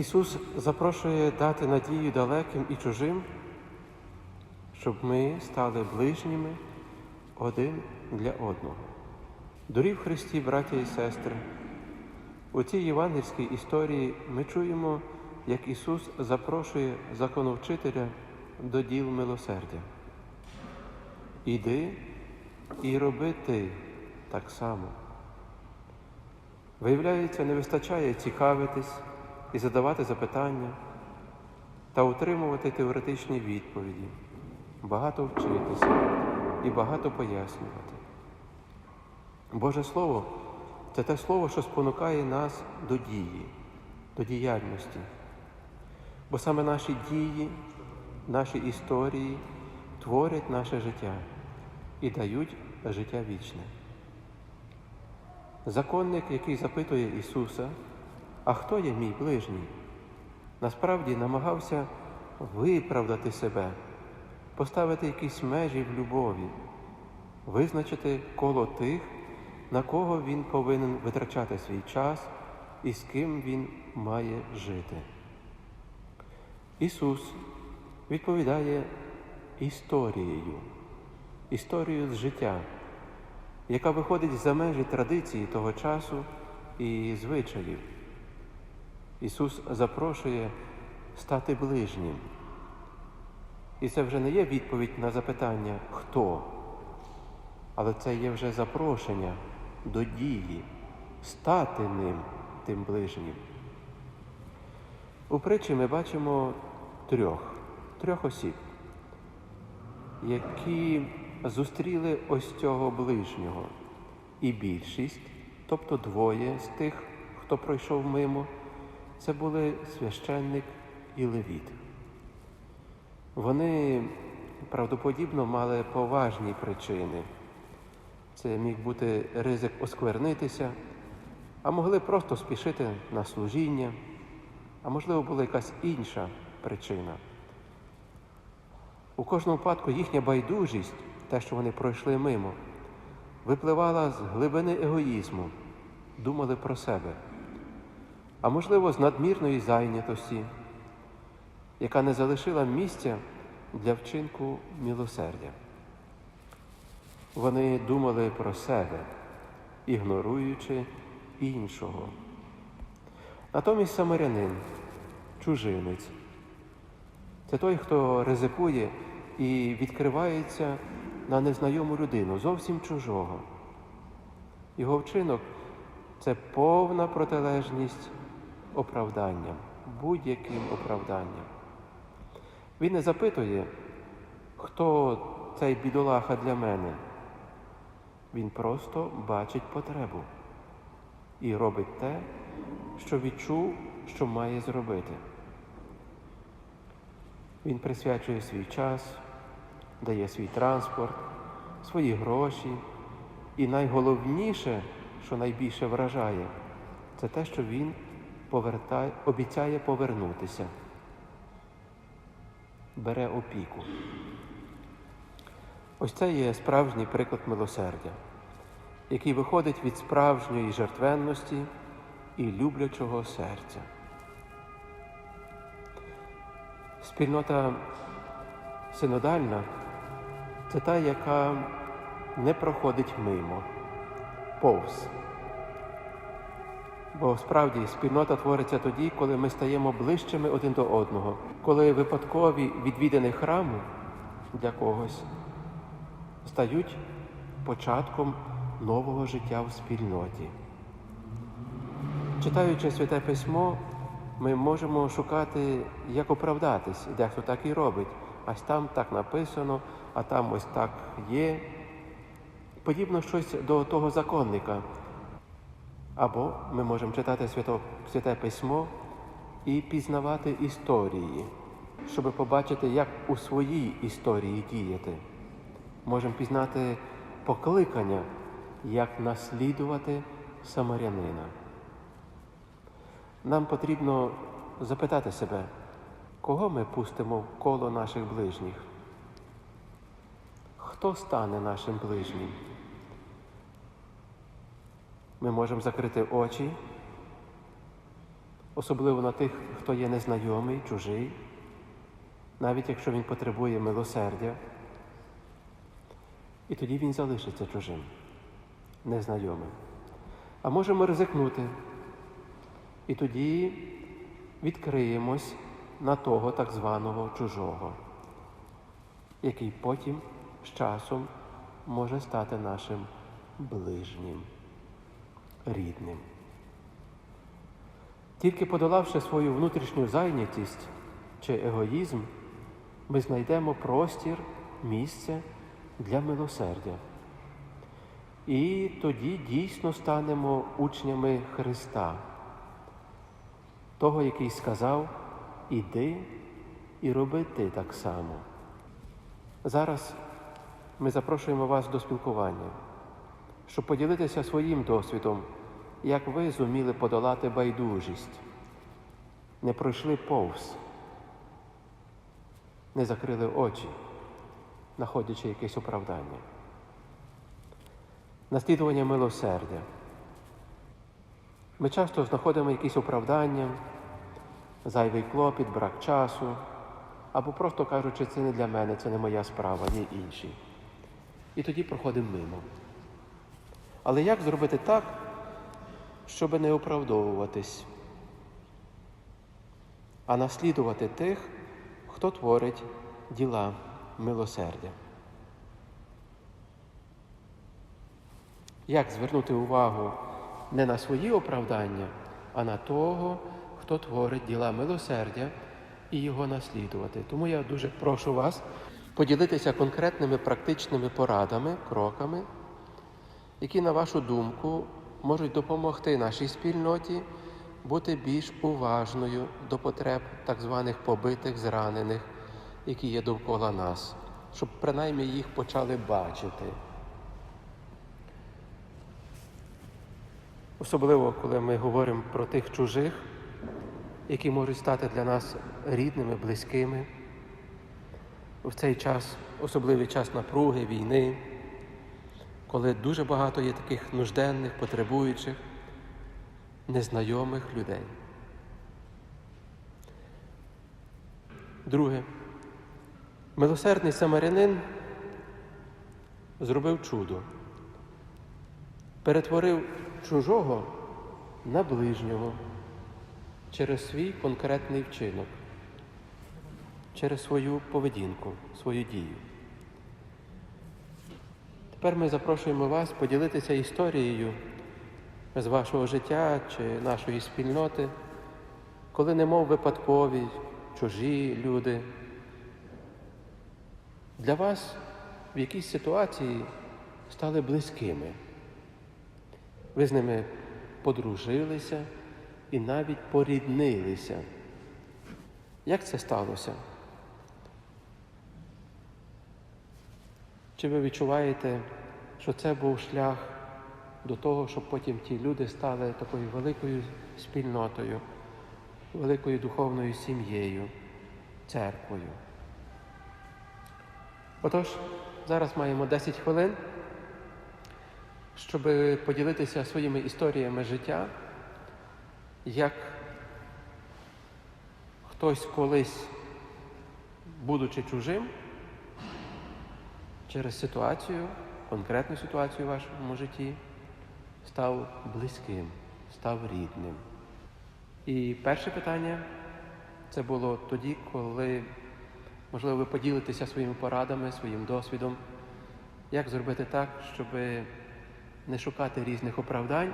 Ісус запрошує дати надію далеким і чужим, щоб ми стали ближніми один для одного. Дорі в Христі, браття і сестри, у цій євангельській історії ми чуємо, як Ісус запрошує законовчителя до діл милосердя. Іди і роби ти так само. Виявляється, не вистачає цікавитись і задавати запитання та утримувати теоретичні відповіді, багато вчитися і багато пояснювати. Боже Слово це те слово, що спонукає нас до дії, до діяльності. Бо саме наші дії, наші історії творять наше життя і дають життя вічне. Законник, який запитує Ісуса, а хто є мій ближній, насправді намагався виправдати себе, поставити якісь межі в любові, визначити коло тих, на кого він повинен витрачати свій час і з ким він має жити. Ісус відповідає історією, історією з життя, яка виходить за межі традиції того часу і звичаїв. Ісус запрошує стати ближнім. І це вже не є відповідь на запитання хто, але це є вже запрошення до дії, стати ним тим ближнім. У притчі ми бачимо трьох, трьох осіб, які зустріли ось цього ближнього. І більшість, тобто двоє з тих, хто пройшов мимо, це були священник і левіт. Вони правдоподібно мали поважні причини. Це міг бути ризик осквернитися, а могли просто спішити на служіння, а можливо була якась інша причина. У кожному випадку їхня байдужість, те, що вони пройшли мимо, випливала з глибини егоїзму, думали про себе, а можливо, з надмірної зайнятості, яка не залишила місця для вчинку милосердя. Вони думали про себе, ігноруючи іншого. Натомість самарянин, чужинець, це той, хто ризикує і відкривається на незнайому людину, зовсім чужого. Його вчинок це повна протилежність оправданням, будь-яким оправданням. Він не запитує, хто цей бідолаха для мене. Він просто бачить потребу і робить те, що відчув, що має зробити. Він присвячує свій час, дає свій транспорт, свої гроші. І найголовніше, що найбільше вражає, це те, що він повертає, обіцяє повернутися, бере опіку. Ось це є справжній приклад милосердя, який виходить від справжньої жертвенності і люблячого серця. Спільнота синодальна це та, яка не проходить мимо, повз. Бо справді спільнота твориться тоді, коли ми стаємо ближчими один до одного, коли випадкові відвідини храму для когось стають початком нового життя в спільноті. Читаючи Святе Письмо, ми можемо шукати, як оправдатись, дехто так і робить. Ось там так написано, а там ось так є. Подібно щось до того законника. Або ми можемо читати Свято, Святе Письмо і пізнавати історії, щоб побачити, як у своїй історії діяти. Можемо пізнати покликання, як наслідувати самарянина. Нам потрібно запитати себе, кого ми пустимо в коло наших ближніх? Хто стане нашим ближнім? Ми можемо закрити очі, особливо на тих, хто є незнайомий, чужий, навіть якщо він потребує милосердя. І тоді він залишиться чужим, незнайомим. А можемо ризикнути. І тоді відкриємось на того так званого чужого, який потім з часом може стати нашим ближнім, рідним. Тільки подолавши свою внутрішню зайнятість чи егоїзм, ми знайдемо простір, місце для милосердя. І тоді дійсно станемо учнями Христа, того, який сказав, іди і роби ти так само. Зараз ми запрошуємо вас до спілкування, щоб поділитися своїм досвідом, як ви зуміли подолати байдужість, не пройшли повз, не закрили очі, знаходячи якесь оправдання. Наслідування милосердя. Ми часто знаходимо якісь оправдання, зайвий клопіт, брак часу, або просто кажучи, це не для мене, це не моя справа, ні інші. І тоді проходимо мимо. Але як зробити так, щоб не оправдовуватись, а наслідувати тих, хто творить діла милосердя? Як звернути увагу не на свої оправдання, а на того, хто творить діла милосердя і його наслідувати. Тому я дуже прошу вас поділитися конкретними практичними порадами, кроками, які, на вашу думку, можуть допомогти нашій спільноті бути більш уважною до потреб так званих побитих, зранених, які є довкола нас, щоб принаймні їх почали бачити. Особливо, коли ми говоримо про тих чужих, які можуть стати для нас рідними, близькими. В цей час, особливий час напруги, війни, коли дуже багато є таких нужденних, потребуючих, незнайомих людей. Друге, милосердний самарянин зробив чудо, перетворив чужого на ближнього через свій конкретний вчинок, через свою поведінку, свою дію. Тепер ми запрошуємо вас поділитися історією з вашого життя чи нашої спільноти, коли немов випадкові, чужі люди. Для вас в якійсь ситуації стали близькими. Ви з ними подружилися і навіть поріднилися. Як це сталося? Чи ви відчуваєте, що це був шлях до того, щоб потім ті люди стали такою великою спільнотою, великою духовною сім'єю, церквою? Отож, зараз маємо 10 хвилин щоб поділитися своїми історіями життя, як хтось колись, будучи чужим, через ситуацію, конкретну ситуацію в вашому житті, став близьким, став рідним. І перше питання це було тоді, коли, можливо, ви поділитеся своїми порадами, своїм досвідом, як зробити так, щоби не шукати різних оправдань,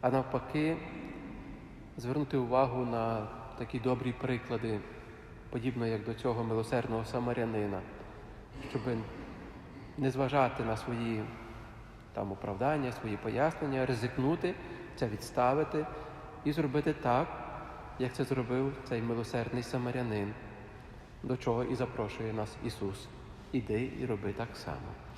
а навпаки, звернути увагу на такі добрі приклади, подібно як до цього милосердного самарянина, щоб не зважати на свої там оправдання, свої пояснення, ризикнути, це відставити і зробити так, як це зробив цей милосердний самарянин, до чого і запрошує нас Ісус. Іди і роби так само.